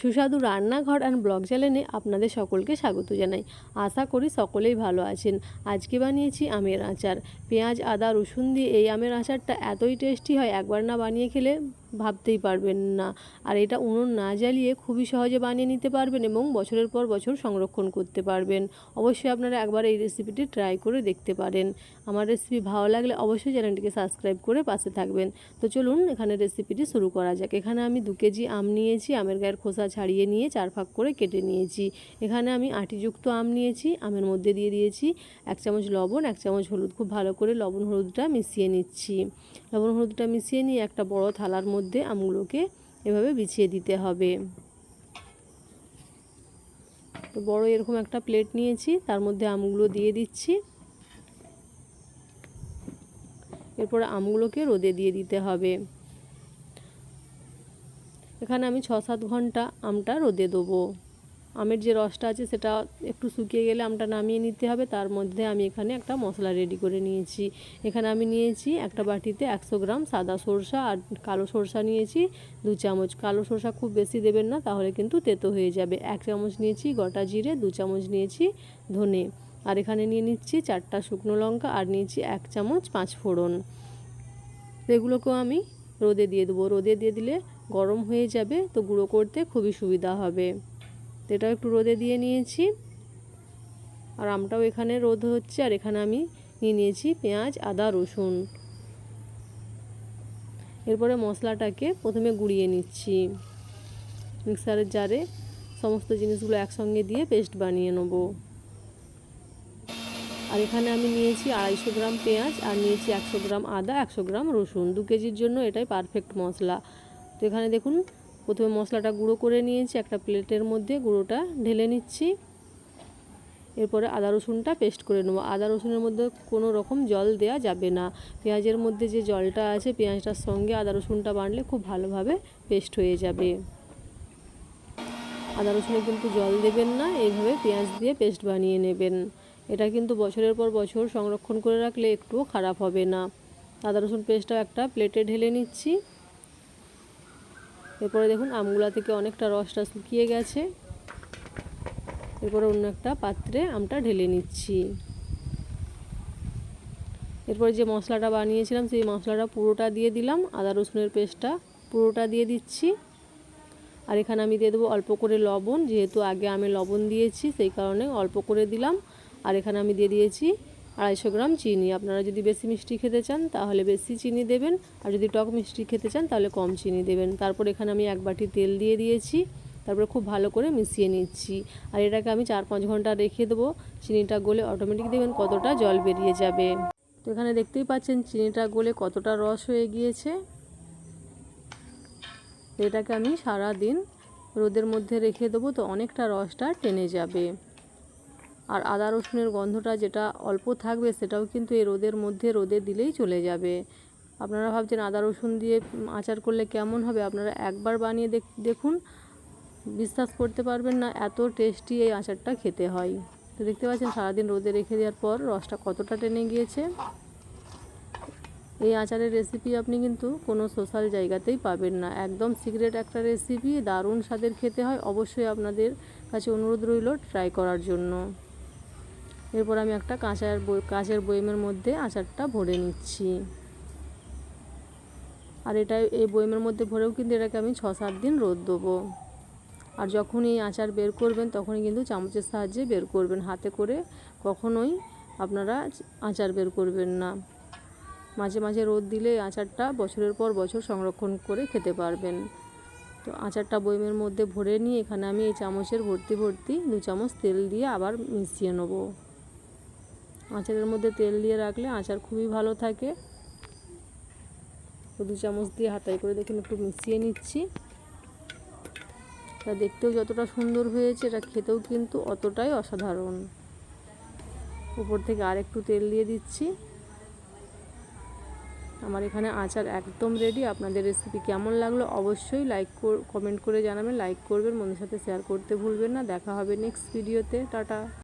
সুস্বাদু রান্নাঘর and blog চ্যানেলে আপনাদের সকলকে স্বাগত জানাই। আশা করি সকলেই ভালো আছেন। আজকে বানিয়েছি আমের আচার। পেঁয়াজ, আদা, রসুন দিয়ে এই আমের আচারটা এতই টেস্টি হয়, একবার না বানিয়ে খেলে ভাবতেই পারবেন না। আর এটা উনুন না জ্বালিয়ে খুবই সহজে বানিয়ে নিতে পারবেন এবং বছরের পর বছর সংরক্ষণ করতে পারবেন। অবশ্যই আপনারা একবার এই রেসিপিটি ট্রাই করে দেখতে পারেন। আমার রেসিপি ভালো লাগলে অবশ্যই চ্যানেলটিকে সাবস্ক্রাইব করে পাশে থাকবেন। তো চলুন এখানে রেসিপিটি শুরু করা যাক। এখানে আমি দু কেজি আম নিয়েছি, আমের গায়ের খোসা ছাড়িয়ে নিয়ে চার ভাগ করে কেটে নিয়েছি। এখানে আমি আটিযুক্ত আম নিয়েছি, আমের মধ্যে দিয়ে দিয়েছি এক চামচ লবণ, এক চামচ হলুদ। খুব ভালো করে লবণ হলুদটা মিশিয়ে নিচ্ছি। লবণ হলুদটা মিশিয়ে নিয়ে একটা বড় থালার মধ্যে আমগুলোকে এভাবে বিছিয়ে দিতে হবে। তো বড় এরকম একটা প্লেট নিয়েছি, তার মধ্যে আমগুলো দিয়ে দিচ্ছি। এরপর আমগুলোকে রোদে দিয়ে দিতে হবে। এখানে আমি ছ সাত ঘণ্টা আমটা রোদে দেবো। আমের যে রসটা আছে সেটা একটু শুকিয়ে গেলে আমটা নামিয়ে নিতে হবে। তার মধ্যে আমি এখানে একটা মশলা রেডি করে নিয়েছি। এখানে আমি নিয়েছি একটা বাটিতে একশো গ্রাম সাদা সরষা আর কালো সরষা নিয়েছি, দু চামচ। কালো সরষা খুব বেশি দেবেন না, তাহলে কিন্তু তেতো হয়ে যাবে। এক চামচ নিয়েছি গোটা জিরে, দু চামচ নিয়েছি ধনে। আর এখানে নিয়ে নিচ্ছি চারটা শুকনো লঙ্কা আর নিয়েছি এক চামচ পাঁচ ফোড়ন। এগুলোকেও আমি রোদে দিয়ে দেবো। রোদে দিয়ে দিলে গরম হয়ে যাবে, তো গুঁড়ো করতে খুবই সুবিধা হবে। তো এটাও একটু রোদে দিয়ে নিয়েছি। আর আমটাও এখানে রোদ হচ্ছে, আর এখানে আমি নিয়ে নিয়েছি পেঁয়াজ, আদা, রসুন। এরপরে মশলাটাকে প্রথমে গুঁড়িয়ে নিচ্ছি। মিক্সারের জারে সমস্ত জিনিসগুলো একসঙ্গে দিয়ে পেস্ট বানিয়ে নেব। আর এখানে আমি নিয়েছি আড়াইশো গ্রাম পেঁয়াজ, আর নিয়েছি একশো গ্রাম আদা, একশো গ্রাম রসুন। দু কেজির জন্য এটাই পারফেক্ট মশলা। তো এখানে দেখুন প্রথমে মশলাটা গুঁড়ো করে নিয়েছি, একটা প্লেটের মধ্যে গুঁড়োটা ঢেলে নিচ্ছি। এরপরে আদা রসুনটা পেস্ট করে নেব। আদা রসুনের মধ্যে কোনো রকম জল দেওয়া যাবে না। পেঁয়াজের মধ্যে যে জলটা আছে, পেঁয়াজটার সঙ্গে আদা রসুনটা বানলে খুব ভালোভাবে পেস্ট হয়ে যাবে। আদা রসুনে কিন্তু জল দেবেন না, এইভাবে পেঁয়াজ দিয়ে পেস্ট বানিয়ে নেবেন। এটা কিন্তু বছরের পর বছর সংরক্ষণ করে রাখলে একটুও খারাপ হবে না। আদা রসুন পেস্টটা একটা প্লেটে ঢেলে নিচ্ছি। এরপরে দেখুন আমগুলা থেকে অনেকটা রসটা শুকিয়ে গেছে। এরপরে অন্য একটা পাত্রে আমটা ঢেলে নিচ্ছি। এরপরে যে মশলাটা বানিয়েছিলাম, সেই মশলাটা পুরোটা দিয়ে দিলাম। আদা রসুনের পেস্টটা পুরোটা দিয়ে দিচ্ছি। আর এখানে আমি দিয়ে দেবো অল্প করে লবণ, যেহেতু আগে আমি লবণ দিয়েছি, সেই কারণে অল্প করে দিলাম। আর এখানে আমি দিয়ে দিয়েছি আড়াইশো গ্রাম চিনি। আপনারা যদি বেশি মিষ্টি খেতে চান, তাহলে বেশি চিনি দেবেন। আর যদি টক মিষ্টি খেতে চান, তাহলে কম চিনি দেবেন। তারপর এখানে আমি এক বাটি তেল দিয়ে দিয়েছি। তারপরে খুব ভালো করে মিশিয়ে নিচ্ছি। আর এটাকে আমি চার পাঁচ ঘণ্টা রেখে দেবো। চিনিটা গলে অটোমেটিক দেবেন কতটা জল বেরিয়ে যাবে। তো এখানে দেখতেই পাচ্ছেন চিনিটা গলে কতটা রস হয়ে গিয়েছে। এটাকে আমি সারা দিন রোদের মধ্যে রেখে দেবো, তো অনেকটা রসটা টেনে যাবে। আর আদা রসুনের গন্ধটা যেটা অল্প থাকবে সেটাও কিন্তু এই রোদের মধ্যে রোদে দিলেই চলে যাবে। আপনারা ভাবছেন আদা রসুন দিয়ে আচার করলে কেমন হবে? আপনারা একবার বানিয়ে দেখুন। বিশ্বাস করতে পারবেন না, এত টেস্টি এই আচারটা খেতে হয়। তো দেখতে পাচ্ছেন সারাদিন রোদে রেখে দেওয়ার পর রসটা কতটা টেনে গিয়েছে। এই আচারের রেসিপি আপনি কিন্তু কোনো সোশ্যাল জায়গাতেই পাবেন না। একদম সিক্রেট একটা রেসিপি দারুণ স্বাদের খেতে হয়। অবশ্যই আপনাদের কাছে অনুরোধ রইল ট্রাই করার জন্য। এরপর আমি একটা কাঁচার কাঁচের বইমের মধ্যে আচারটা ভরে নিচ্ছি। আর এটা এই বইমের মধ্যে ভরেও কিন্তু এটাকে আমি ছ সাত দিন রোদ দেবো। আর যখন এই আচার বের করবেন, তখনই কিন্তু চামচের সাহায্যে বের করবেন। হাতে করে কখনোই আপনারা আচার বের করবেন না। মাঝে মাঝে রোদ দিলে আচারটা বছরের পর বছর সংরক্ষণ করে খেতে পারবেন। তো আচারটা বইমের মধ্যে ভরে নিয়ে এখানে আমি এই চামচের ভর্তি ভর্তি দু চামচ তেল দিয়ে আবার মিশিয়ে নেব। আচারের মধ্যে তেল দিয়ে রাখলে আচার খুবই ভালো থাকে। দু চামচ দিয়ে হাতাই করে দেখুন, একটু মিশিয়ে নিচ্ছি। তা দেখতেও যতটা সুন্দর হয়েছে, এটা খেতেও কিন্তু অতটাই অসাধারণ। উপর থেকে আর একটু তেল দিয়ে দিচ্ছি। আমার এখানে আচার একদম রেডি আপনাদের রেসিপি কেমন লাগল অবশ্যই লাইক কমেন্ট করে জানাবেন। লাইক করবেন বন্ধুর সাথে শেয়ার করতে ভুলবেন না। দেখা হবে নেক্সট ভিডিওতে টাটা।